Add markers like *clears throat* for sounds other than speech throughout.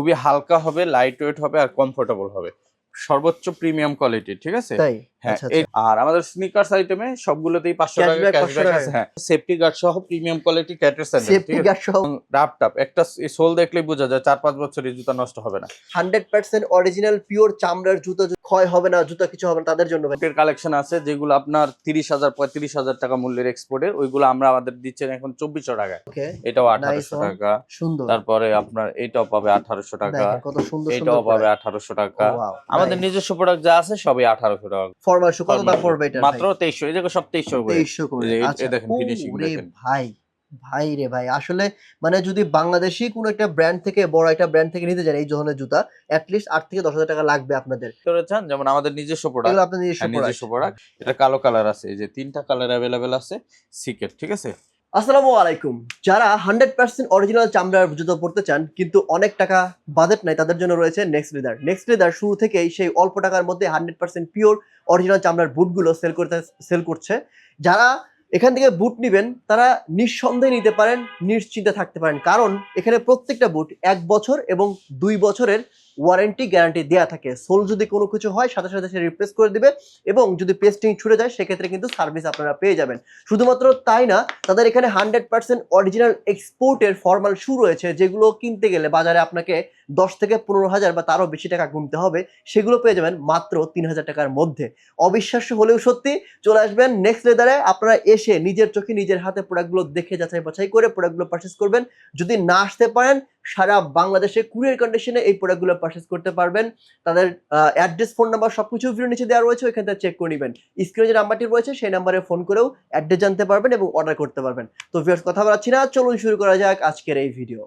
খুবই হালকা হবে লাইট ওয়েট হবে আর কমফোর্টেবল হবে। সর্বোচ্চ প্রিমিয়াম কোয়ালিটি ঠিক আছে? তাই? হ্যাঁ আচ্ছা, আর আমাদের স্নিকার্স আইটেমে সবগুলোতেই পাঁচশো টাকা ক্যাশব্যাক আছে হ্যাঁ। সেফটি গার্ড সহ প্রিমিয়াম কোয়ালিটি ক্যাটের স্যান্ডেল সেফটি গার্ড সহ। রাপ টাপ একটা সোল দেখলেই বোঝা যায় চার পাঁচ বছরের জুতা নষ্ট হবে না। হান্ড্রেড পার্সেন্ট অরিজিনাল পিওর চামড়ার জুতো ক্ষয় হবে না জুতো কিছু হবে না তাদের জন্য। এর কালেকশন আছে যেগুলো আপনার তিরিশ হাজার পঁয়ত্রিশ হাজার টাকা মূল্যের এক্সপোর্টের ওইগুলো আমরা আমাদের দিচ্ছেন এখন চব্বিশশো টাকায়। এটাও আঠারোশো. টাকা। সুন্দর। তারপরে আপনার এটাও পাবে আঠারোশো টাকা। এটাও পাবে আঠারোশো টাকা। আমাদের নিজস্ব প্রোডাক্ট যা আছে সবই আঠারোশো টাকা। ফরমাল শু কত দাম পড়বে এটা মাত্র 2300 এই সব 2300 করে। 2300 করে আচ্ছা দেখেন, ফিনিশিং দেখেন। ভাই ভাই রে ভাই আসলে মানে যদি বাংলাদেশি কোনো একটা ব্র্যান্ড থেকে বড় একটা ব্র্যান্ড থেকে নিতে যান এই ধরনের জুতা অ্যাটলিস্ট আট থেকে দশ হাজার টাকা লাগবে আপনাদের। চান? যেমন আমাদের নিজস্ব প্রোডাক্ট আপনার নিজস্ব প্রোডাক্ট এটা কালো কালার আছে এই যে তিনটা কালার অ্যাভেলেবেল আছে সিকেট ঠিক আছে? আসসালামু আলাইকুম। যারা হান্ড্রেড পার্সেন্ট অরিজিনাল চামড়ার জুতো পড়তে চান, কিন্তু অনেক টাকা বাজেট নাই, তাদের জন্য রয়েছে নেক্সট লিদার নেক্সট লিদার শুরু থেকেই সেই অল্প টাকার মধ্যে হান্ড্রেড পার্সেন্ট পিওর অরিজিনাল চামড়ার বুটগুলো সেল করতে সেল করছে। যারা এখান থেকে বুট নেবেন, তারা নিঃসন্দেহে নিতে পারেন, নিশ্চিন্তে থাকতে পারেন। কারণ এখানে প্রত্যেকটা বুট এক বছর এবং দুই বছরের ওয়ারেন্টি গ্যারান্টি দেওয়া থাকে। সোল যদি কোনো কিছু হয়, সাথে সাথে সে রিপ্লেস করে দিবে এবং যদি পেস্টিং ছুটে যায়, সেক্ষেত্রে কিন্তু সার্ভিস আপনারা পেয়ে যাবেন। শুধুমাত্র তাই না, তাদের এখানে হান্ড্রেড পার্সেন্ট অরিজিনাল এক্সপোর্টের ফর্মাল শু রয়েছে, যেগুলো কিনতে গেলে বাজারে আপনাকে দশ থেকে পনেরো হাজার বা তারও বেশি টাকা গুনতে হবে, সেগুলো পেয়ে যাবেন মাত্র তিন হাজার টাকার মধ্যে। অবিশ্বাস্য হলেও সত্যি চলে আসবেন নেক্সট লেদারে আপনারা এসে নিজের চোখে নিজের হাতে প্রোডাক্টগুলো দেখে যাচাই বাছাই করে প্রোডাক্টগুলো পারচেস করবেন। যদি না আসতে পারেন সারা বাংলাদেশে কুরিয়ার কন্ডিশনে এই প্রোডাক্টগুলো পারচেস করতে পারবেন। তাদের অ্যাড্রেস ফোন নাম্বার সবকিছু ভিডিও নিচে দেওয়া রয়েছে, ওইখান থেকে চেক করে নেবেন। স্ক্রিনে যে নাম্বারটি রয়েছে, সেই নাম্বারে ফোন করেও অ্যাড্রেস জানতে পারবেন এবং অর্ডার করতে পারবেন। তো ভিউয়ার্স কথা বলাচ্ছি না, চলুন শুরু করা যাক আজকের এই ভিডিও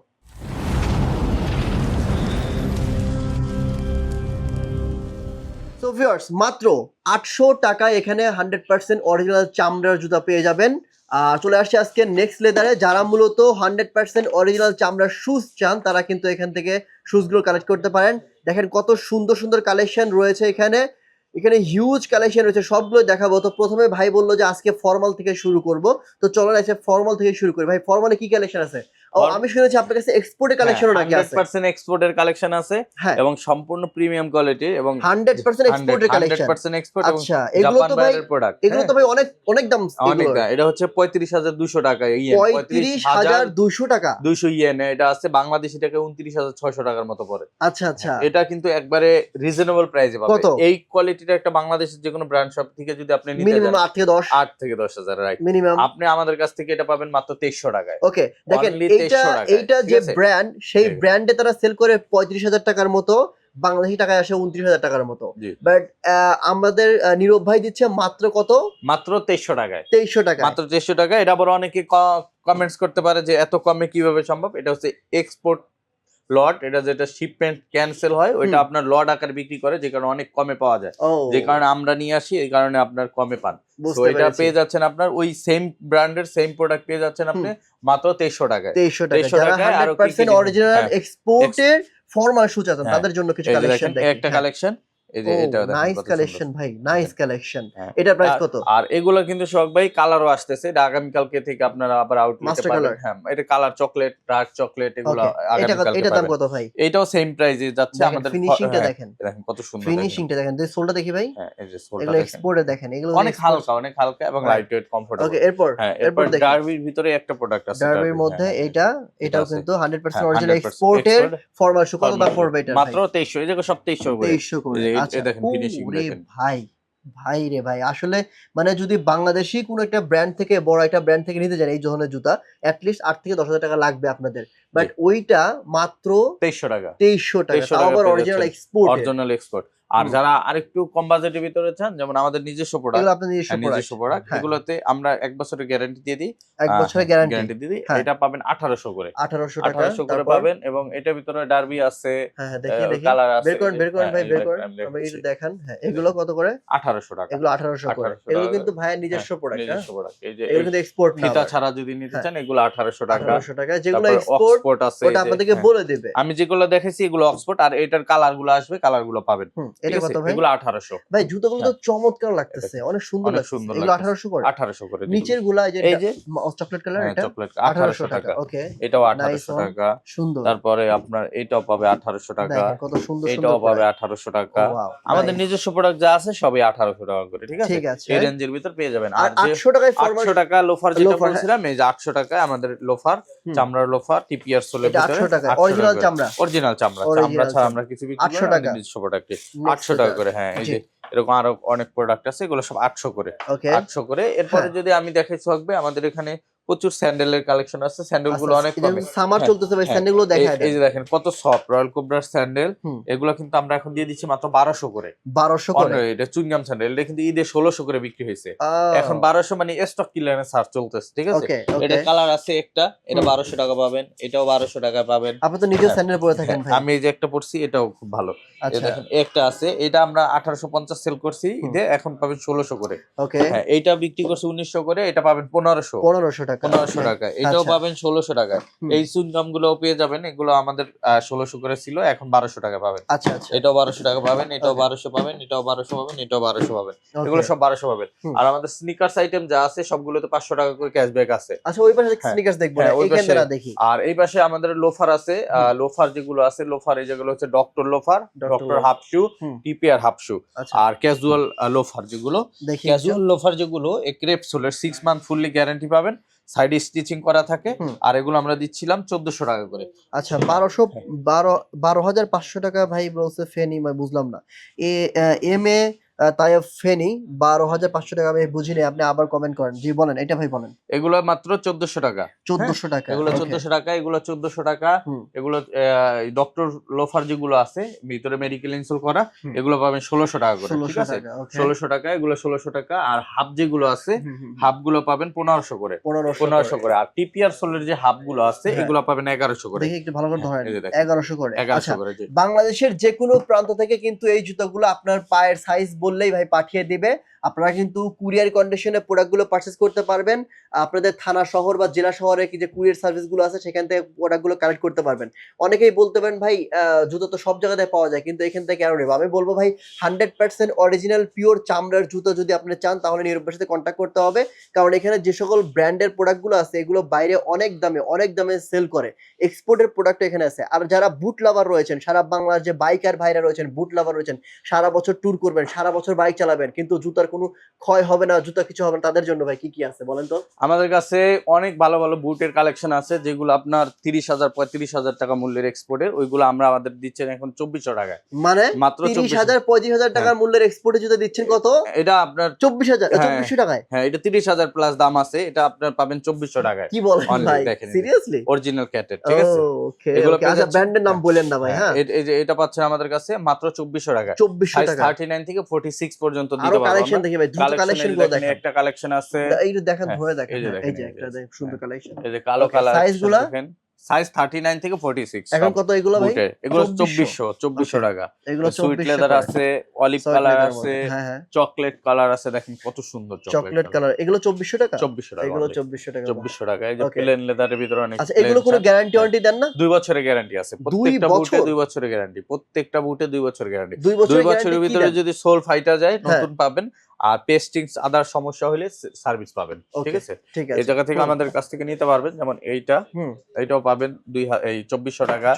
সো ভিউয়ার্স মাত্র আটশো টাকায় এখানে হান্ড্রেড পার্সেন্ট অরিজিনাল চামড়ার জুতা পেয়ে যাবেন। চলে আসছে আজকে নেক্সট লেদারে যারা মূলত হান্ড্রেড পার্সেন্ট অরিজিনাল চামড়ার শুজ চান, তারা কিন্তু এখান থেকে শুজগুলো কালেক্ট করতে পারেন। দেখেন কত সুন্দর সুন্দর কালেকশন রয়েছে এখানে। এখানে হিউজ কালেকশন রয়েছে সবগুলো দেখাবো। তো প্রথমে ভাই বলল যে আজকে ফর্মাল থেকে শুরু করব। তো চলো না ফর্মাল থেকে শুরু করি। ভাই ফর্মালে কি কালেকশন আছে? আমি শুনেছি আপনার কাছে এক্সপোর্টের কালেকশনও নাকি আছে। পার্সেন্ট এক্সপোর্টের কালেকশন আছে হ্যাঁ। এবং সম্পূর্ণ প্রিমিয়াম কোয়ালিটি এবং হান্ড্রেড পার্সেন্ট এক্সপোর্টের কালেকশন পার্সেন্ট এক্সপোর্ট আচ্ছা এগুলো তো ভাই এগুলো তো ভাই অনেক অনেক দাম অনেক এটা হচ্ছে পঁয়ত্রিশ হাজার দুশো টাকা ইয়েন পঁয়ত্রিশ হাজার দুশো টাকা। দুইশো ইয়েন এটা আছে বাংলাদেশি টাকা উনত্রিশ হাজার ছয়শো টাকার মতো পড়ে। আচ্ছা আচ্ছা। এটা কিন্তু একবারে রিজনেবল প্রাইসে পাবে কত? এই কোয়ালিটিটা একটা বাংলাদেশের যে কোনো ব্র্যান্ড শপ থেকে যদি আপনি নিতে মিনিমাম যান আট থেকে দশ। আট থেকে দশ হাজার রাইট মিনিমাম আপনি আমাদের কাছ থেকে এটা পাবেন মাত্র তেইশশো টাকায়। ওকে দেখেন এইটা এইটা যে ব্র্যান্ড সেই ব্র্যান্ডে তারা সেল করে পঁয়ত্রিশ হাজার টাকার মতো বাংলাদেশি টাকায় আসে উনত্রিশ হাজার টাকার মতো। বাট আমাদের নীরব ভাই দিচ্ছে মাত্র কত? মাত্র তেইশশো টাকায়। তেইশশো টাকা মাত্র তেইশশো টাকা এটা আবার অনেকে কমেন্টস করতে পারে যে এত কমে কীভাবে সম্ভব? এটা হচ্ছে এক্সপোর্ট লট এটা যেটা শিপমেন্ট ক্যান্সেল হয় ওইটা আপনার লট আকারে বিক্রি করে যে কারণে অনেক কমে পাওয়া যায়। যে কারণে আমরা নিয়ে আসি এই কারণে আপনার কমে পান। তো এটা পেয়ে যাচ্ছেন আপনার ওই সেম ব্র্যান্ডের সেম প্রোডাক্ট পেয়ে যাচ্ছেন আপনি মাত্র তেইশশো টাকায়। তেইশশো টাকা 2300 যারা টাকায় আরও হান্ড্রেড কি কি পার্সেন্ট জিনিস- অরিজিনাল হ্যাঁ। এক্সপোর্টের ফরমাল সুচাতন হ্যাঁ। তাদের জন্য কিছু কালেকশন একটা কালেকশন এই যে এটা নাইস কালেকশন ভাই নাইস কালেকশন হ্যাঁ। এটা প্রাইস কত? আর এগুলো কিন্তু শখ ভাই কালারও আসতেছে। এটা আগামীকালকে থেকে আপনারা আবার আউটলেটে পাবেন হ্যাঁ এটা কালার চকলেট ডার্ক চকলেট এগুলো Okay, এটা এটা দাম কত ভাই? এটাও সেম প্রাইসে যাচ্ছে আমাদের ফিনিশিংটা হ্যাঁ, দেখেন। দেখেন কত সুন্দর ফিনিশিংটা দেখেন। যে সোলটা দেখি ভাই। হ্যাঁ এই যে সোলটা এগুলো এক্সপোর্টে দেখেন। এগুলো অনেক হালকা অনেক হালকা এবং হ্যাঁ। লাইট ওয়েট কমফোর্টেবল ওকে এরপর হ্যাঁ এরপর এরপর ডার্বির ভিতরে একটা প্রোডাক্ট আছে ডার্বির ডার্বির, মধ্যে হ্যাঁ, এটা এটাও কিন্তু হান্ড্রেড পার্সেন্ট হ্যাঁ, অরিজিনাল 100% এক্সপোর্টের export, শু কত দাম পড়বে এটা মাত্র তেইশশো এই জায়গায় সব তেইশশো করে। তেইশশো করে। আচ্ছা দেখেন দেখেন। ভাই ভাই রে ভাই আসলে মানে যদি বাংলাদেশি কোনো একটা ব্র্যান্ড থেকে বড় একটা ব্র্যান্ড থেকে নিতে যান এই ধরনের জুতা অ্যাটলিস্ট আট থেকে দশ হাজার টাকা লাগবে আপনাদের। বাট ওইটা মাত্র তেইশশো টাকা। তেইশশো টাকা 2300 তাও টাকা আবার অরিজিনাল এক্সপোর্ট অরিজিনাল এক্সপোর্ট আর। যারা আরেকটু কম বাজেটের ভিতরে চান যেমন আমাদের নিজস্ব প্রোডাক্ট আপনার নিজস্ব প্রোডাক্ট প্রোডাক্ট হ্যাঁ। এগুলোতে আমরা এক বছরের গ্যারান্টি দিয়ে দিই। এক বছরের গ্যারান্টি দিয়ে দিই। হ্যাঁ। এটা পাবেন আঠারোশো করে। আঠারোশো টাকা আঠারোশো করে পাবেন এবং এটার ভিতরে ডার্বি আছে হ্যাঁ হ্যাঁ কালার আছে। বের করেন বের করেন হ্যাঁ, ভাই বের করেন। দেখাচ্ছি। দেখান হ্যাঁ এগুলো কত করে? আঠারোশো টাকা। এগুলো আঠারোশো করে। এগুলো কিন্তু ভাইয়ের নিজস্ব প্রোডাক্ট নিজস্ব প্রোডাক্ট এই যে এগুলো কিন্তু এক্সপোর্ট না ফিতা ছাড়া যদি নিতে হ্যাঁ। চান এগুলো আঠারোশো টাকা। আঠারোশো টাকা। যেগুলো এক্সপোর্ট আছে ওটা আপনাদেরকে হ্যাঁ। বলে দিবে। আমি যেগুলো দেখেছি এগুলো অক্সফোর্ড আর এটার কালারগুলো আসবে কালারগুলো পাবেন। হুম, এটা কত ভাই? এগুলো আঠারোশো। ভাই জুতোগুলো তো চমৎকার লাগতেছে অনেক সুন্দর লাগছে এগুলো লাগতেছে। আঠারোশো করে। আঠারোশো করে নিচেরগুলা যে এই যে? চকলেট কালার এটা? চকলেট আঠারোশো আঠারোশো টাকা টাকা। ওকে। এটাও Nice আঠারোশো one. টাকা। সুন্দর। তারপরে আপনার এটাও পাবে আঠারোশো টাকা। কত সুন্দর এটাও পাবে আঠারোশো টাকা। আমাদের নিজস্ব প্রোডাক্ট যা আছে সবই আঠারোশো টাকা করে ঠিক আছে? এই রেঞ্জের ভিতর পেয়ে যাবেন। আর আটশো টাকায় ফরমাল টাকা লোফার যেটা হ্যাঁ। বলছিলাম এই যে আটশো টাকায় আমাদের লোফার চামড়ার লোফার টিপিআর সোলের ভিতরে 800 টাকা। অরিজিনাল চামড়া। অরিজিনাল চামড়া। চামড়া ছাড়া। আমরা কিছু বিক্রি 800 করি না, টাকা। নিজস্ব প্রোডাক্টে আটশো টাকা করে হ্যাঁ এই যে এরকম আরও অনেক প্রোডাক্ট আছে এগুলো সব আটশো করে। আটশো করে। এরপরে হ্যাঁ। যদি আমি দেখাই থাকবে আমাদের এখানে প্রচুর স্যান্ডেলের কালেকশন আছে স্যান্ডেলগুলো অনেক কমে। সামার হ্যাঁ, চলতেছে ভাই হ্যাঁ। স্যান্ডেলগুলো দেখায় এই যে দেখেন কত সফট রয়্যাল কোবরার স্যান্ডেল। এগুলো কিন্তু আমরা এখন দিয়ে দিচ্ছি মাত্র বারোশো করে। বারোশো করে? অন্য এটা চুইংগাম স্যান্ডেল এটা কিন্তু ঈদে ষোলোশো করে বিক্রি হয়েছে। এখন বারোশো মানে স্টক ক্লিয়ারেন্স সার চলতেছে ঠিক আছে? এটা কালার আছে একটা এটা হুম। বারোশো টাকা পাবেন এটাও বারোশো টাকা পাবেন। আপনি তো নিজেও হ্যাঁ। স্যান্ডেল পরে থাকেন ভাই। আমি এই যে একটা পড়ছি এটাও খুব ভালো। আচ্ছা। দেখেন একটা আছে এটা আমরা আঠারোশো পঞ্চাশ সেল করছি ঈদে এখন পাবেন ষোলোশো করে। ওকে হ্যাঁ এইটা বিক্রি করছে উনিশশো করে এটা পাবেন পনেরোশো। পনেরোশো টাকা পনেরোশো টাকা। এটাও আচ্ছা। পাবেন ষোলোশো হুম। এই গুলো পেয়ে যাবেন। এগুলো আমাদের ষোলোশো করে ছিল এখন বারোশো টাকা পাবেন। আচ্ছা আচ্ছা। এটাও বারোশো টাকা পাবেন এটাও বারোশো পাবেন এটাও বারোশো পাবেন এটাও বারোশো পাবেন। এগুলো সব বারোশো পাবেন। আর আমাদের স্নিকার্স আইটেম যা আছে সবগুলোতে পাঁচশো টাকা করে ক্যাশব্যাক আছে। আচ্ছা ওই পাশে হ্যাঁ, স্নিকার্স দেখব হ্যাঁ, দেখি। আর এই পাশে আমাদের লোফার আছে লোফার যেগুলো আছে লোফার এই যেগুলো হচ্ছে doctor loafer doctor. Half shoe. TPR half shoe আচ্ছা। আর ক্যাজুয়াল লোফার যেগুলো ক্যাজুয়াল লোফার যেগুলো ক্রেপ সোলের সিক্স মান্থ ফুললি গ্যারান্টি পাবেন। সাইডে স্টিচিং করা থাকে আর এগুলো আমরা দিচ্ছিলাম চোদ্দশো টাকা করে আচ্ছা বারোশো। বারো বারো হাজার পাঁচশো টাকা ভাই বলছে ফেনি আমি বুঝলাম না এ এম এ তাই ফেনি বারো হাজার পাঁচশো টাকা আমি বুঝিনি আপনি আবার কমেন্ট করেন। জি বলেন এটা ভাই বলেন। এগুলো মাত্র চোদ্দশো টাকা। চোদ্দশো টাকা এগুলো চোদ্দশো টাকা এগুলো চোদ্দশো টাকা। এগুলো ডক্টর লোফার যেগুলো আছে ভিতরে মেডিকেল ইনসোল করা এগুলো পাবেন ষোলোশো টাকা করে ঠিক আছে? ষোলোশো টাকা এগুলো ষোলোশো টাকা। আর হাফ যেগুলো আছে। হাফগুলো পাবেন পনেরোশো করে। পনেরোশো করে। আর টিপিআর সোলের যে হাফগুলো আছে হ্যাঁ। এগুলো পাবেন এগারোশো করে। দেখি একটু ভালো করে ধরেন এই এগারোশো করে। এগারোশো আচ্ছা করে বাংলাদেশের যে কোনো প্রান্ত থেকে কিন্তু এই জুতোগুলো আপনার পায়ের সাইজ বললেই ভাই পাঠিয়ে দিবে। আপনারা কিন্তু কুরিয়ার কন্ডিশনে প্রোডাক্টগুলো পারচেস করতে পারবেন। আপনাদের থানা শহর বা জেলা শহরে কি যে কুরিয়ার সার্ভিসগুলো আছে, সেখান থেকে প্রোডাক্টগুলো কালেক্ট করতে পারবেন। অনেকেই বলতে পারেন, ভাই জুতো তো সব জায়গাতে পাওয়া যায়, কিন্তু এখান থেকে কেন নেব আমি বলব, ভাই হান্ড্রেড পার্সেন্ট অরিজিনাল পিওর চামড়ার জুতো যদি আপনি চান, তাহলে নিরবের সাথে কন্ট্যাক্ট করতে হবে। কারণ এখানে যে সকল ব্র্যান্ডের প্রোডাক্টগুলো আছে, এগুলো বাইরে অনেক দামে অনেক দামে সেল করে। এক্সপোর্টের প্রোডাক্ট এখানে আছে। আর যারা বুট লাভার রয়েছেন, সারা বাংলার যে বাইকার ভাইরা রয়েছেন বুট লাভার রয়েছেন, সারা বছর ট্যুর করবেন, সারা বছর বাইক চালাবেন, কিন্তু জুতার কোনো ক্ষয় হবে না জুতা কিছু হবে না তাদের জন্য ভাই কি কি আছে বলেন তো? আমাদের কাছে অনেক ভালো ভালো বুটের কালেকশন আছে যেগুলো আপনার তিরিশ হাজার পঁয়ত্রিশ হাজার টাকা মূল্যের এক্সপোর্টের ওইগুলো আমরা আমাদের দিচ্ছেন এখন চব্বিশশো টাকায়। মানে মাত্র তিরিশ চব্বিশ হাজার পঁয়ত্রিশ হাজার টাকার মূল্যের এক্সপোর্টে জুতা দিচ্ছেন কত? এটা আপনার চব্বিশ হাজার হ্যাঁ। চব্বিশশো টাকায়? হ্যাঁ এটা তিরিশ হাজার প্লাস দাম আছে এটা আপনার পাবেন চব্বিশশো টাকায়। কি বলেন ভাই। সিরিয়াসলি অরিজিনাল ক্যাটের ঠিক আছে? ওকে এগুলো আচ্ছা ব্র্যান্ডের নাম বলেন না ভাই হ্যাঁ, হ্যাঁ। এটা পাচ্ছেন আমাদের কাছে মাত্র চব্বিশশো টাকায়। চব্বিশশো টাকা থার্টি নাইন থেকে ফোর্টি সিক্স পর্যন্ত দিতে পারব কালেকশন আমরা। দেখি ভাই দ্রুত কালেকশনগুলো দেখেন, দেখেন। একটা কালেকশন আছে। এইটা দেখেন হ্যাঁ, ধরে দেখেন এই যে হ্যাঁ, দেখেন, এই যে এই একটা দেখেন সুন্দর। কালেকশন এই যে কালো কালার size গুলা? সাইজ থার্টি নাইন থেকে ফোর্টি সিক্স এখন কত এগুলো ভাই? এগুলো 2400 চব্বিশশো চব্বিশশো Okay. টাকা। এগুলো সুইট লেদার আছে অলিভ কালার আছে মধ্যে। হ্যাঁ। চকলেট কালার আছে দেখেন কত সুন্দর চকলেট কালার এগুলো চব্বিশশো টাকা? চব্বিশশো টাকা এগুলো। চব্বিশশো টাকা। চব্বিশশো টাকা। এই যে প্লেন লেদারের ভিতরে অনেক আচ্ছা এগুলো কোনো গ্যারান্টি ওয়ারেন্টি দেন না? দুই বছরের গ্যারান্টি আছে। প্রত্যেকটা বুটে বছর? দুই বছরের গ্যারান্টি প্রত্যেকটা বুটে দুই বছরের গ্যারান্টি দুই বছরের ভিতরে যদি সোল ফাইটা যায়। নতুন পাবেন আর পেস্টিং আদার সমস্যা হলে সার্ভিস পাবেন ঠিক আছে? ঠিক এই জায়গা থেকে আমাদের কাছ থেকে নিতে পারবেন যেমন এইটা। এইটাও পাবেন দুই এই চব্বিশশো টাকা।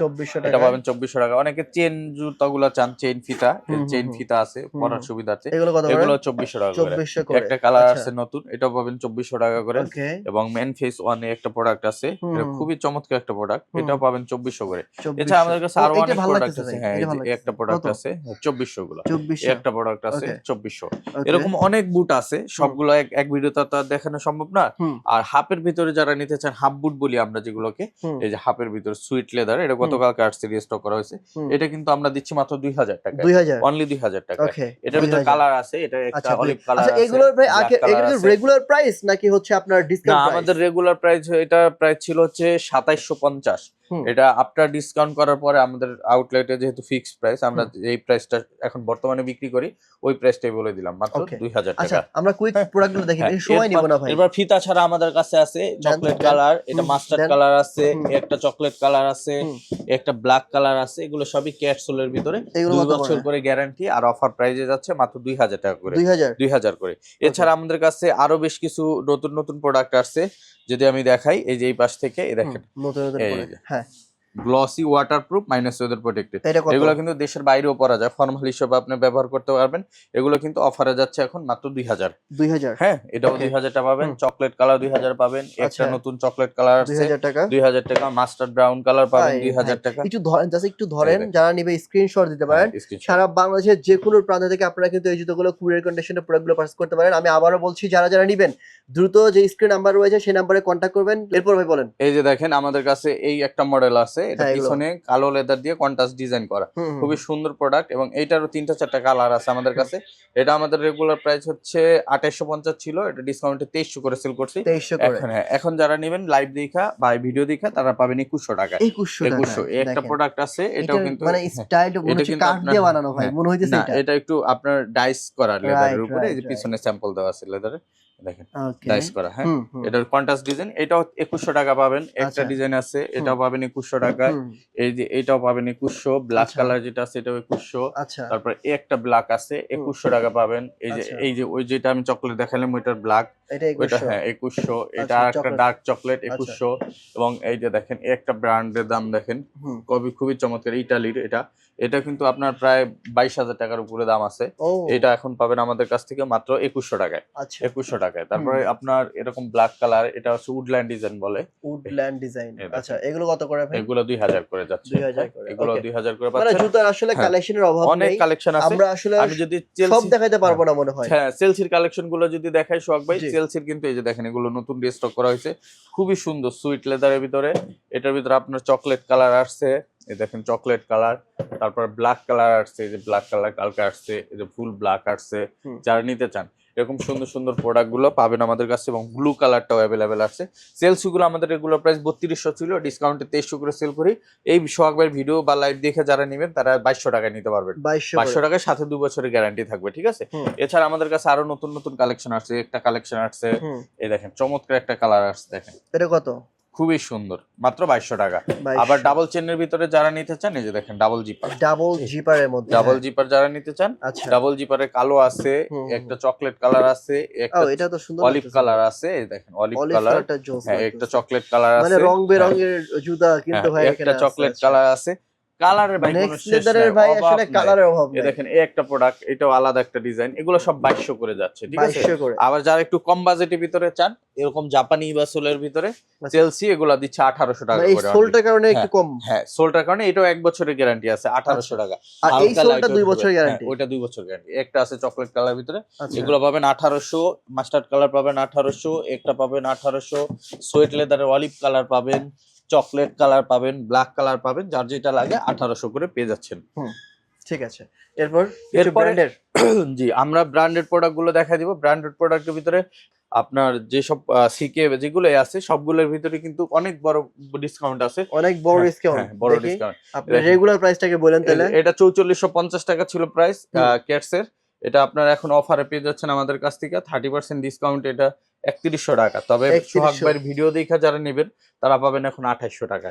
এটা পাবেন চব্বিশশো টাকা। অনেকে চেন জুতাগুলো চান চেন ফিতা। চেন ফিতা আছে পরার হুম। সুবিধাতে এগুলো চব্বিশশো টাকা করে। একটা কালার আচ্ছা। আছে নতুন এটাও পাবেন চব্বিশশো টাকা করে। এবং মেন ফেস ওয়ানে একটা প্রোডাক্ট আছে। এটা খুবই চমৎকার একটা প্রোডাক্ট এটাও পাবেন চব্বিশশো করে। এছাড়া আমাদের কাছে আরও অনেক প্রোডাক্ট আছে। হ্যাঁ এই যে একটা প্রোডাক্ট আছে চব্বিশশো। গুলো একটা প্রোডাক্ট আছে. চব্বিশশো। Okay. এরকম অনেক বুট আছে সবগুলো এক এক ভিডিওতে তো দেখানো সম্ভব না। আর হাফের ভিতরে যারা নিতে চান হাফ বুট বলি আমরা যেগুলোকে এই যে হাফের ভিতরে সুইট লেদার এটা গতকালকে আর্ট সিরিজ স্টক করা হয়েছে। এটা কিন্তু আমরা দিচ্ছি মাত্র দুই হাজার টাকা দুই হাজার? অনলি দুই হাজার টাকা এটার ভিতরে কালার আছে এটা একটা আচ্ছা অলিভ কালার আচ্ছা আছে এগুলোর ভাই। রেগুলার প্রাইস নাকি হচ্ছে আপনার না ডিসকাউন্ট আমাদের রেগুলার প্রাইস এটা প্রাইস ছিল হচ্ছে সাতাইশশো পঞ্চাশ। এটা আফটার ডিসকাউন্ট করার পরে আমাদের আউটলেটে যেহেতু ফিক্সড প্রাইস আমরা এই প্রাইসটা এখন বর্তমানে বিক্রি করি ওই প্রাইসটাই বলে দিলাম মাত্র. দুই হাজার আচ্ছা টাকা আমরা কুইক প্রোডাক্টগুলো দেখি হ্যাঁ, সময় নিব না ভাই। এবার ফিতা ছাড়া আমাদের কাছে আছে চকলেট কালার এটা মাস্টার্ড কালার আছে একটা চকলেট কালার আছে একটা ব্ল্যাক কালার আছে এগুলো সবই ক্যাটসোলের ভিতরে। দুই বছর করে গ্যারান্টি আর অফার প্রাইজে যাচ্ছে মাত্র দুই হাজার টাকা করে। দুই হাজার। করে। এছাড়া আমাদের কাছে আরও বেশ কিছু নতুন নতুন প্রোডাক্ট আসছে যদি আমি দেখাই এই যে এই পাশ থেকে এই দেখেন। হ্যাঁ। Glossy waterproof minus weather protected এগুলো কিন্তু দেশের বাইরেও পরা যায়। ফর্মাল হিসেবে আপনি ব্যবহার করতে পারবেন। এগুলো কিন্তু অফারে যাচ্ছে এখন মাত্র দুই হাজার। দুই হাজার? হ্যাঁ এটাও. দুই পাবেন। চকলেট কালার দুই হাজার পাবেন। একটা আচ্ছা। নতুন চকলেট কালার দুই হাজার টাকা? দুই হাজার টাকা। মাস্টার্ড ব্রাউন কালার পাবেন দুই হাজার টাকা। একটু ধরেন জাস্ট একটু ধরেন যারা নিবে স্ক্রিনশট দিতে পারেন। হ্যাঁ, সারা বাংলাদেশের যে কোনো প্রান্ত থেকে আপনারা কিন্তু এই জুতোগুলো কুরিয়ার কন্ডিশনে প্রোডাক্টগুলো পারচেজ করতে পারেন। আমি আবারও বলছি যারা যারা নিবেন দ্রুত যে স্ক্রিন নাম্বার রয়েছে সেই নাম্বারে কন্ট্যাক্ট করবেন। এরপর ভাই বলেন। এই যে দেখেন আমাদের কাছে এই একটা মডেল আছে। এটা হ্যাঁ, পিছনে কালো লেদার দিয়ে কন্ট্রাস্ট ডিজাইন করা। খুবই সুন্দর প্রোডাক্ট এবং এইটারও তিনটা চারটা কালার আছে আমাদের কাছে। এটা আমাদের রেগুলার প্রাইস হচ্ছে আঠাইশো পঞ্চাশ ছিল। এটা ডিসকাউন্টে তেইশশো করে সেল করছি। তেইশশো করে। এখন হ্যাঁ এখন যারা নেবেন লাইভ দেখা বা ভিডিও দেখা তারা পাবেন একুশশো টাকা একুশশো একটা প্রোডাক্ট আছে এটাও কিন্তু মানে হ্যাঁ, স্টাইলটা কাঠ দিয়ে বানানো ভাই হ্যাঁ, মনে হইতেছে এটা। এটা একটু আপনার ডাইস করা লেদারের উপরে এই যে পিছনে স্যাম্পল দেওয়া আছে লেদারে দেখেন ডাইস করা হ্যাঁ? এটার কন্ট্রাস্ট ডিজাইন এটাও একুশশো টাকা পাবেন। একটা আচ্ছা। ডিজাইন আছে এটাও পাবেন একুশশো হুম, এই যে এটাও পাবেন একুশশো। ব্ল্যাক আচ্ছা। কালার যেটা আছে এটাও একুশশো। আচ্ছা। তারপরে একটা ব্ল্যাক আছে একুশশো টাকা পাবেন। এই যে আচ্ছা। এই যে ওই যেটা আমি চকলেট দেখালাম ওইটার ব্ল্যাক ওইটা হ্যাঁ একুশশো। এটা আচ্ছা, একটা ডার্ক চকলেট আচ্ছা। একুশশো। এবং এই যে দেখেন এই একটা ব্র্যান্ডের দাম দেখেন। কবি খুবই চমৎকার ইটালির এটা। এটা কিন্তু আপনার প্রায় বাইশ হাজার টাকার উপরে দাম আছে। এটা এখন পাবেন আমাদের কাছ থেকে মাত্র একুশশো টাকায়। আচ্ছা। একুশশো টাকায়। তারপরে আপনার এরকম ব্ল্যাক কালার এটা হচ্ছে উডল্যান্ড ডিজাইন বলে। উডল্যান্ড ডিজাইন আচ্ছা এগুলো কত করে ভাই? এগুলো দুই হাজার করে যাচ্ছে। 2000 করে, এগুলো দুই হাজার করে মানে জুতার আসলে হ্যাঁ। কালেকশনের অভাব অনেক কালেকশন আছে। আমরা আসলে আমি যদি সব দেখাইতে পারব না মনে হয়। হ্যাঁ চেলসির কালেকশনগুলো যদি দেখাই সোহাগ ভাই জি। চেলসির কিন্তু এই যে দেখেন এগুলো নতুন স্টক করা হয়েছে। খুবই সুন্দর সুইট লেদারের ভিতরে। এটার ভিতরে আপনার চকলেট কালার আসছে। এই দেখেন চকলেট কালার তারপর ব্ল্যাক কালার আসছে এই যে ব্ল্যাক কালার কালকে আসছে এই যে ফুল ব্ল্যাক আসছে। যারা নিতে চান এরকম সুন্দর সুন্দর প্রোডাক্টগুলো পাবেন আমাদের কাছে এবং ব্লু কালারটাও অ্যাভেলেবেল আছে। সেলসি গুলো আমাদের রেগুলার প্রাইস বত্রিশশো ছিল ডিসকাউন্টে তেইশশো করে সেল করি। এই সোহাগ ভাইয়ের ভিডিও বা লাইভ দেখে যারা নেবেন তারা বাইশশো টাকায় নিতে পারবেন। বাইশশো টাকায় সাথে দু বছরের গ্যারান্টি থাকবে ঠিক আছে? এছাড়া আমাদের কাছে আরও নতুন নতুন কালেকশন আসছে একটা কালেকশন আসছে। এই দেখেন চমৎকার একটা কালার আসছে দেখেন। এটা কত? খুবই সুন্দর মাত্র বাইশশো টাকা। আবার ডাবল চেনের ভিতরে যারা নিতে চান এই যে দেখেন ডাবল জিপার ডাবল জিপারের মধ্যে ডাবল হ্যাঁ। জিপার যারা নিতে চান আচ্ছা। ডাবল জিপারের কালো আছে একটা চকলেট কালার আছে একটা এটা তো সুন্দর অলিভ কালার আছে এই দেখেন অলিভ কালার হ্যাঁ একটা চকলেট কালার আছে মানে আছে। রং বেরঙের জুতা কিন্তু ভাই হ্যাঁ, একটা চকলেট কালার আছে। কালারের ভাই লেদারের ভাই আসলে কালারের অভাব নেই। দেখেন এই একটা প্রোডাক্ট এটাও আলাদা একটা ডিজাইন এগুলো সব বাইশশো করে যাচ্ছে ঠিক আছে? আবার যারা একটু কম বাজেটের ভিতরে চান এরকম জাপানি বা সোলের ভিতরে আচ্ছা। চেলসি এগুলা দিচ্ছে আঠারোশো টাকা মানে এই সোলটার কারণে একটু কম। হ্যাঁ সোলটার কারণে এটাও এক বছরের গ্যারান্টি আছে আঠারোশো টাকা। আর এই সোলটা দুই weight বছর হবে। গ্যারান্টি হ্যাঁ, ওইটা দুই বছর গ্যারান্টি একটা আছে চকলেট কালার ভিতরে আচ্ছা। এগুলো পাবেন আঠারোশো মাস্টার্ড কালার পাবেন আঠারোশো একটা পাবেন আঠারোশো সোয়েট লেদারের অলিভ কালার পাবেন চকলেট কালার পাবেন ব্ল্যাক কালার পাবেন যার যেটা লাগে আঠারোশো করে পেয়ে যাচ্ছেন। ঠিক আছে। এরপর এরপরে- ব্র্যান্ডের *clears throat* জি আমরা ব্র্যান্ডেড প্রোডাক্টগুলো দেখা দিব। ব্র্যান্ডেড প্রোডাক্টের ভিতরে আপনার যেসব সিকে যেগুলো আছে সবগুলোর ভিতরে কিন্তু অনেক বড় ডিসকাউন্ট আছে। অনেক বড় হ্যাঁ, ডিসকাউন্ট হ্যাঁ, বড় ডিসকাউন্ট আপনি রেগুলার প্রাইসটাকে বলেন তাহলে। এটা চৌচল্লিশশো পঞ্চাশ টাকা ছিল প্রাইস হুম। এটা আপনার এখন অফারে পেয়ে যাচ্ছেন আমাদের কাছ থেকে। থার্টি পার্সেন্ট ডিসকাউন্ট এটা একত্রিশশো টাকা। তবে 3100 সোহাগ ভাইয়ের ভিডিও দেখা যারা নেবেন তারা পাবেন এখন আঠাইশশো টাকা।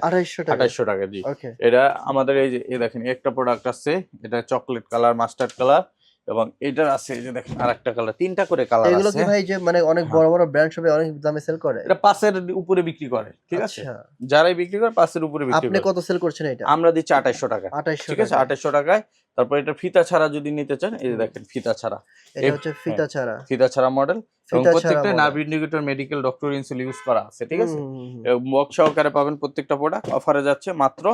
আঠাইশশো টাকা। জি। এটা আমাদের এই যে দেখেন একটা প্রোডাক্ট আছে। এটা চকলেট কালার মাস্টার্ড কালার এবং এটার আছে যে দেখেন আরেকটা কালার তিনটা করে কালার আছে। এগুলো কি ভাই যে মানে অনেক হ্যাঁ। বড় বড় ব্র্যান্ড সবে অনেক দামে সেল করে? এটা পাঁচের উপরে বিক্রি করে ঠিক আছে? আচ্ছা। যারাই বিক্রি করে পাঁচের উপরে বিক্রি আপনি কত সেল করছেন এটা? আমরা দিচ্ছি 2800 টাকা 2800 ঠিক আছে? 2800 টাকায়। তারপর এটা ফিতা ছাড়া যদি নিতে চান এই যে দেখেন ফিতা ছাড়া। এটা হচ্ছে ফিতা ছাড়া। ফিতা ছাড়া মডেল এবং প্রত্যেকটা। Nerve indicator medical doctor insole use করা আছে ঠিক আছে। বক সহকারে পাবেন প্রত্যেকটা প্রোডাক্ট অফারে যাচ্ছে মাত্র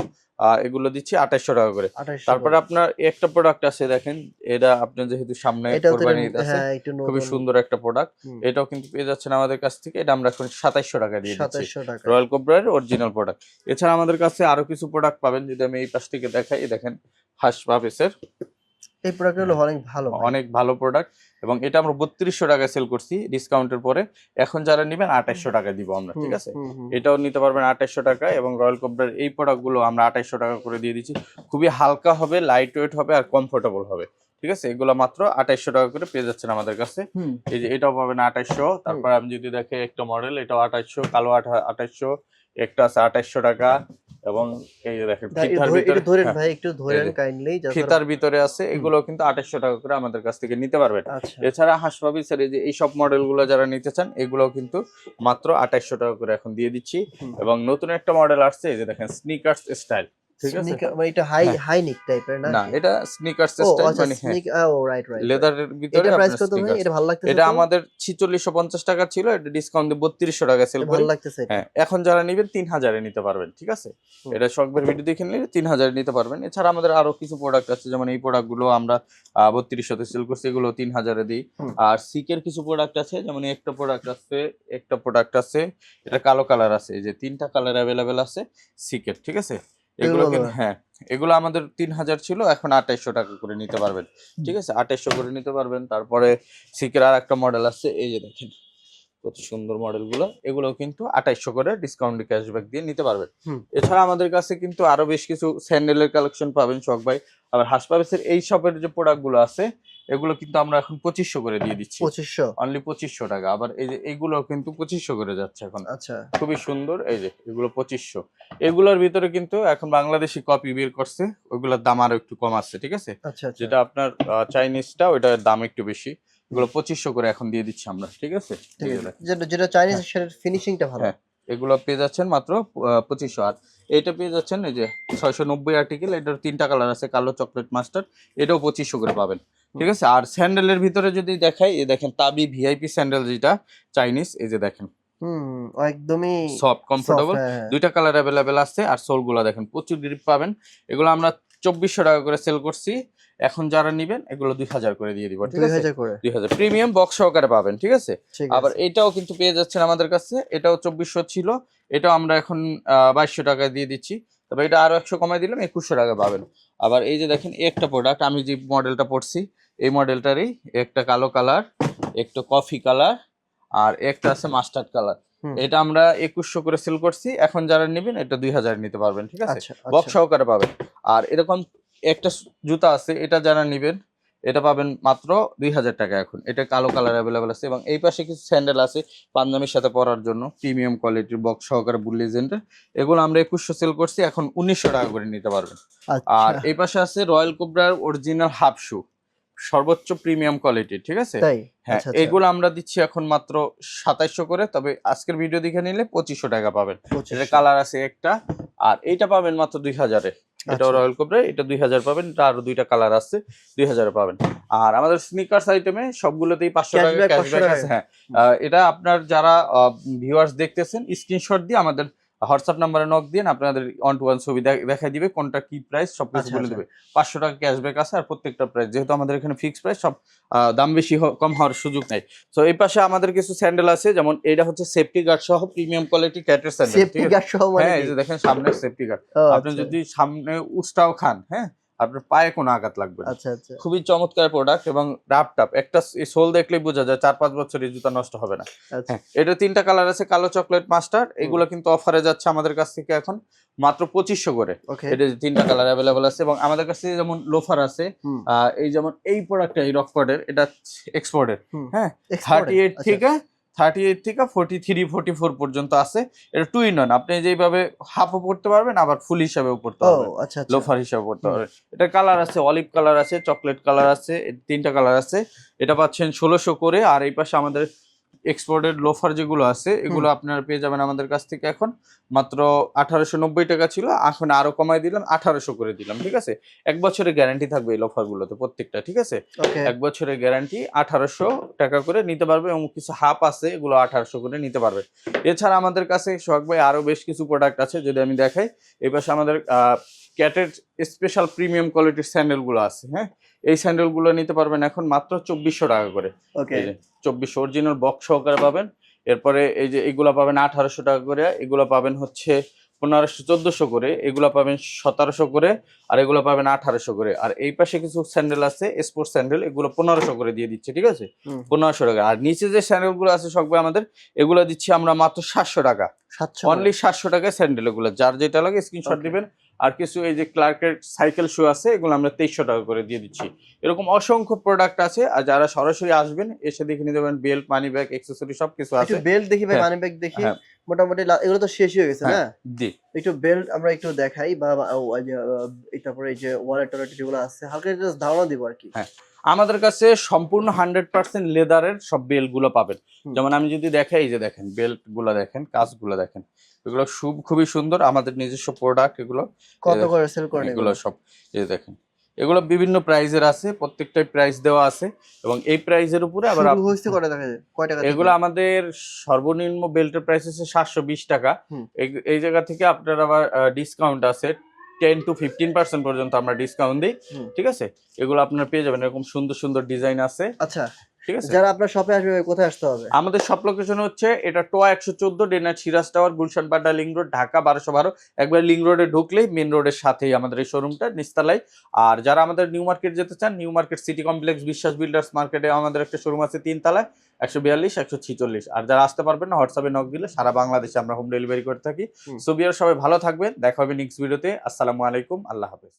এগুলো দিচ্ছি আঠাইশশো টাকা করে। তারপরে আপনার একটা প্রোডাক্ট আছে দেখেন এটা আপনার যেহেতু সামনে কোরবানি আছে হ্যাঁ খুবই সুন্দর একটা প্রোডাক্ট এটাও কিন্তু পেয়ে যাচ্ছেন আমাদের কাছ থেকে এটা আমরা এখন সাতাইশশো টাকা দিয়ে দিচ্ছি। রয়্যাল কোবরার অরিজিনাল প্রোডাক্ট এছাড়া আমাদের কাছে আরও কিছু প্রোডাক্ট পাবেন যদি আমি এই পাশ থেকে দেখাই দেখেন হাস পাবেসের এই প্রোডাক্ট হলো অনেক ভালো অনেক ভালো প্রোডাক্ট এবং এটা আমরা বত্রিশশো টাকায় সেল করছি ডিসকাউন্টের পরে। এখন যারা নেবেন আঠাশশো টাকা দিব আমরা ঠিক আছে। এটাও নিতে পারবেন আঠাশশো টাকা এবং রয়্যাল কোবরার এই প্রোডাক্টগুলো আমরা আঠাইশশো টাকা করে দিয়ে দিচ্ছি। খুবই হালকা হবে লাইট ওয়েট হবে আর কমফোর্টেবল হবে ঠিক আছে? এগুলো মাত্র আঠাইশশো টাকা করে পেয়ে যাচ্ছেন আমাদের কাছে। এই যে এটাও পাবেন আঠাশশো তারপর আমি যদি দেখে একটা মডেল এটাও আঠাশশো কালো আঠা আঠাশশো একটা আছে আঠাশশো টাকা এবং এই দেখেন ফিতার ভিতরে ধরেন হ্যাঁ, ভাই একটু ধরেন কাইন্ডলি ফিতার ভিতরে আছে এগুলো কিন্তু আঠাশশো টাকা করে আমাদের কাছ থেকে নিতে পারবেন। আচ্ছা। এছাড়া হাসপাবি স্যার এই যে এই সব মডেলগুলো যারা নিতে চান এগুলো কিন্তু মাত্র আঠাশশো টাকা করে এখন দিয়ে দিচ্ছি। এবং নতুন একটা মডেল আসছে এই যে দেখেন স্নিকার্স স্টাইল ঠিক আছে? মানে এটা হাই হ্যাঁ। হাই নেক টাইপের না? না এটা স্নিকার্স স্টাইল আচ্ছা মানে হ্যাঁ। ও রাইট রাইট লেদারের ভিতরে এটা প্রাইস কত ভাই? এটা ভালো লাগতেছে এটা আমাদের টাকা ছিল এটা ডিসকাউন্ট দিয়ে টাকা সেল ভালো লাগতেছে হ্যাঁ এখন যারা নিবেন তিন হাজারে নিতে পারবেন ঠিক আছে। এটা শখবের ভিডিও দেখে নিলে তিন হাজারে নিতে পারবেন। এছাড়া আমাদের আরও কিছু প্রোডাক্ট আছে যেমন এই প্রোডাক্টগুলো আমরা বত্রিশশোতে সেল করছি এগুলো তিন হাজারে দিই। আর সিকের কিছু প্রোডাক্ট আছে যেমন একটা প্রোডাক্ট আছে একটা প্রোডাক্ট আছে এটা কালো কালার আছে এই যে তিনটা কালার অ্যাভেলেবেল আছে সিকের ঠিক আছে? এগুলো। হ্যাঁ এগুলো আমাদের তিন হাজার ছিল এখন আঠাইশশো টাকা করে নিতে পারবেন। ঠিক আছে? আঠাইশশো করে নিতে পারবেন। তারপরে সিকের আর একটা মডেল আছে এই যে দেখেন কত সুন্দর মডেলগুলো এগুলো কিন্তু আঠাইশশো করে ডিসকাউন্ট ক্যাশব্যাক দিয়ে নিতে পারবেন। এছাড়া আমাদের কাছে কিন্তু আরও বেশ কিছু স্যান্ডেলের কালেকশন পাবেন শখ ভাই। আবার হাসপাবেসের এই শপের যে প্রোডাক্টগুলো আছে এগুলো কিন্তু আমরা এখন পঁচিশশো করে দিয়ে দিচ্ছি। পঁচিশশো? অনলি পঁচিশশো টাকা। আবার এই যে এগুলো কিন্তু পঁচিশশো করে যাচ্ছে এখন। আচ্ছা। খুবই সুন্দর। এই যে এগুলো পঁচিশশো। এগুলোর ভিতরে কিন্তু এখন বাংলাদেশি কপি বের করছে। ওইগুলোর দাম আরও একটু কম আছে ঠিক আছে? আচ্ছা আচ্ছা। যেটা আপনার চাইনিজটা ওইটার দাম একটু বেশি। এগুলো পঁচিশশো করে এখন দিয়ে দিচ্ছি আমরা ঠিক আছে? যেটা যেটা চাইনিজ সেটার ফিনিশিংটা ভালো। হ্যাঁ। এগুলো পেয়ে যাচ্ছেন মাত্র পঁচিশশো। আর এটা পেয়ে যাচ্ছেন এই যে ছয়শো নব্বই আর্টিকেল এটার তিনটা কালার আছে কালো চকলেট মাস্টার এটাও পঁচিশশো করে পাবেন। ঠিক আছে? আর স্যান্ডেলের ভিতরে যদি দেখাই এই দেখেন তাবি ভিআইপি স্যান্ডেল যেটা চাইনিজ এই যে দেখেন। হুম একদমই সফট কমফোর্টেবল হ্যাঁ, হ্যাঁ। দুইটা কালার অ্যাভেলেবেল আছে আর সোলগুলো দেখেন প্রচুর গ্রিপ পাবেন। এগুলো আমরা চব্বিশশো টাকা করে সেল করছি। এখন যারা নিবেন এগুলো দুই হাজার করে দিয়ে দিব ঠিক আছে? দুই হাজার প্রিমিয়াম বক্স সহকারে পাবেন ঠিক আছে? আবার এটাও কিন্তু পেয়ে যাচ্ছেন আমাদের কাছে এটাও চব্বিশশো ছিল। এটাও আমরা এখন বাইশশো টাকা দিয়ে দিচ্ছি। তবে এটা আরও একশো কমাই দিলাম একুশশো টাকা পাবেন। আবার এই যে দেখেন একটা প্রোডাক্ট আমি যে মডেলটা পড়ছি এই মডেলটারই একটা কালো কালার একটা কফি কালার আর একটা আছে মাস্টার্ড কালার এটা আমরা একুশশো করে সেল করছি। এখন যারা নেবেন এটা দুই হাজার নিতে পারবেন ঠিক আছে? আচ্ছা বক্স আচ্ছা। সহকারে পাবেন। আর এরকম একটা জুতা আছে এটা যারা নেবেন এটা পাবেন মাত্র দুই হাজার টাকা এখন। এটা কালো কালার অ্যাভেলেবেল আছে এবং এই পাশে কিছু স্যান্ডেল আছে পাঞ্জাবির সাথে পরার জন্য প্রিমিয়াম কোয়ালিটির বক্স সহকারে বুল লেজেন্ডের এগুলো আমরা একুশশো সেল করছি এখন উনিশশো টাকা করে নিতে পারবেন। আর আচ্ছা এই পাশে আছে রয়্যাল কোবরার অরিজিনাল হাফ শু সর্বোচ্চ প্রিমিয়াম কোয়ালিটি ঠিক আছে? হ্যাঁ আচ্ছা, আচ্ছা। এগুলো আমরা দিচ্ছি এখন মাত্র সাতাইশশো করে তবে আজকের ভিডিও দেখে নিলে পঁচিশশো টাকা পাবেন। এটা কালার আছে একটা আর এইটা পাবেন মাত্র দুই হাজারে। আচ্ছা। রয়্যাল কোবরা এটা দুই হাজার পাবেন এটা আরও দুইটা কালার আছে দুই হাজারে পাবেন। আর আমাদের স্নিকার্স আইটেমে সবগুলোতেই পাঁচশো টাকা ক্যাশব্যাক আছে হ্যাঁ। এটা আপনার যারা ভিউয়ার্স দেখতেছেন স্ক্রিনশট দিয়ে আমাদের হোয়াটসঅ্যাপ নাম্বারে নক দিন আপনাদের ওয়ান টু ওয়ান ছবি দেখা দেখাই দিবে কোনটা কি প্রাইস সব কিছু বলে আচ্ছা। দেবে। পাঁচশো টাকা ক্যাশব্যাক আছে আর প্রত্যেকটা প্রাইস যেহেতু আমাদের এখানে ফিক্সড প্রাইস সব দাম বেশি কম হওয়ার সুযোগ নাই। তো এই পাশে আমাদের কিছু স্যান্ডেল আছে যেমন এটা হচ্ছে সেফটি গার্ড সহ প্রিমিয়াম কোয়ালিটি ক্যাটের স্যান্ডেল সেফটি গার্ড সহ মানে হ্যাঁ এই যে দেখেন সামনে সেফটি গার্ড আপনি আচ্ছা। যদি সামনে উস্টাও খান হ্যাঁ আপনার পায়ে কোনো আঘাত লাগবে আচ্ছা আচ্ছা। খুবই চমৎকার প্রোডাক্ট এবং রাপ টাপ একটা সোল দেখলেই বোঝা যায় চার পাঁচ বছর এই জুতা নষ্ট হবে না। আচ্ছা। হ্যাঁ এটা তিনটা কালার আছে কালো চকলেট মাস্টার এগুলো কিন্তু অফারে যাচ্ছে আমাদের কাছ থেকে এখন মাত্র পঁচিশশো করে। এটা তিনটা কালার অ্যাভেলেবল আছে এবং আমাদের কাছে যেমন লোফার আছে এই যেমন এই প্রোডাক্টটা এই রকফোর্ডের এটা এক্সপোর্টের। হ্যাঁ থার্টি এইট আচ্ছা। থেকে থার্টি এইট থেকে ফোর্টি থ্রি ফোর্টি ফোর পর্যন্ত আছে। এটা টু ইন ওয়ান আপনি যেইভাবে হাফও পড়তে পারবেন আবার ফুল হিসাবেও পড়তে পারবেন। আচ্ছা আচ্ছা। লোফার হিসাবে পড়তে। পারবেন। এটা কালার আছে অলিভ কালার আছে চকলেট কালার আছে তিনটা কালার আছে। এটা পাচ্ছেন ষোলোশো করে আর এই পাশে আমাদের এক্সপোর্টেড লোফার যেগুলো আছে এগুলো আপনারা পেয়ে যাবেন আমাদের কাছ থেকে এখন। মাত্র আঠারোশো নব্বই টাকা ছিল এখন আরও কমাই দিলাম আঠারোশো করে দিলাম ঠিক আছে? এক বছরের গ্যারান্টি থাকবে এই লোফারগুলোতে প্রত্যেকটা ঠিক আছে? এক বছরের গ্যারান্টি আঠারোশো টাকা করে নিতে পারবে এবং কিছু হাফ আছে এগুলো আঠারোশো করে নিতে পারবে। এছাড়া আমাদের কাছে সোহাগ ভাই আরও বেশ কিছু প্রোডাক্ট আছে যদি আমি দেখাই। এই পাশে আমাদের ক্যাটের স্পেশাল প্রিমিয়াম কোয়ালিটির স্যান্ডেলগুলো আছে হ্যাঁ? এই স্যান্ডেলগুলো নিতে পারবেন এখন মাত্র চব্বিশশো টাকা করে। ওকে চব্বিশশো অরিজিনাল বক্স সহকারে পাবেন। এরপরে এই যে এগুলো পাবেন আঠারোশো টাকা করে। এগুলো পাবেন হচ্ছে পনেরোশো চোদ্দশো করে এগুলো পাবেন সতেরোশো করে আর এগুলো পাবেন আঠারোশো করে। আর এই পাশে কিছু স্যান্ডেল আছে স্পোর্টস স্যান্ডেল এগুলো পনেরোশো করে দিয়ে দিচ্ছে ঠিক আছে? পনেরোশো টাকা। আর নিচে যে স্যান্ডেলগুলো আছে সব আমাদের এগুলো দিচ্ছি আমরা মাত্র সাতশো টাকা। সাতশো অনলি সাতশো টাকায় স্যান্ডেল এগুলো। যার যেটা লাগে স্ক্রিনশট. দিবেন। আর কিছু এই যে ক্লার্কের সাইকেল শু আছে এগুলো আমরা তেইশশো টাকা করে দিয়ে দিচ্ছি। এরকম অসংখ্য প্রোডাক্ট আছে আর যারা সরাসরি আসবেন এসে দেখে নিতে পারেন বেল্ট মানি ব্যাগ এক্সেসরি সব কিছু আছে। বেল্ট দেখি ভাই। মানি ব্যাগ দেখি। হ্যাঁ। মোটামুটি এগুলো তো শেষই হয়ে গেছে না হ্যাঁ। জি। একটু বেল্ট আমরা একটু দেখাই বা তারপরে এই যে ওয়ালেট টয়লেট যেগুলো আছে হালকা জাস্ট ধারণা দিব আর কি। হ্যাঁ। আমাদের কাছে সম্পূর্ণ হান্ড্রেড পার্সেন্ট লেদারের সব বেল্টগুলো পাবেন যেমন আমি যদি দেখাই এই যে দেখেন বেল্টগুলো দেখেন কাজগুলো দেখেন এগুলো খুব খুবই সুন্দর। আমাদের নিজস্ব প্রোডাক্ট এগুলো কত করে সেল করেন এগুলো সব এই দেখেন এগুলো বিভিন্ন প্রাইজের আছে প্রত্যেকটাই প্রাইস দেওয়া আছে এবং এই প্রাইজের উপরে আবার কয় টাকা কয় টাকা এগুলো আমাদের সর্বনিম্ন বেল্টের প্রাইস আছে সাতশো বিশ টাকা। এই- এই জায়গা থেকে আপনার আবার ডিসকাউন্ট আছে টেন টু ফিফটিন পার্সেন্ট পর্যন্ত আমরা ডিসকাউন্ট দিই ঠিক আছে? এগুলো আপনারা পেয়ে যাবেন এরকম সুন্দর সুন্দর ডিজাইন আছে। আচ্ছা। ঠিক আছে? যারা আপনার শপে আসবে কোথায় আসতে হবে? আমাদের সব লোকেশন হচ্ছে এটা টোয়া একশো চোদ্দ ডেনার Siraj tower Gulshan পাড্ডা link road Dhaka বারোশো বারো। একবার লিং রোডে ঢুকলেই মেন রোডের সাথেই আমাদের এই শোরুমটা নিস্তালায়। আর যারা আমাদের নিউ মার্কেট যেতে চান new market city complex Biswas builders মার্কেটে আমাদের একটা শোরুম আছে তিন তলায় একশো বিয়াল্লিশ একশো ছিচল্লিশ। আর যারা আসতে পারবেন না হোয়াটসঅ্যাপে নক দিলে সারা বাংলাদেশে আমরা হোম ডেলিভারি করে থাকি। হুম। সো বিয়ার সবাই ভালো থাকবেন দেখা হবে নেক্সট ভিডিওতে আসসালামু আলাইকুম আল্লাহ হাফেজ।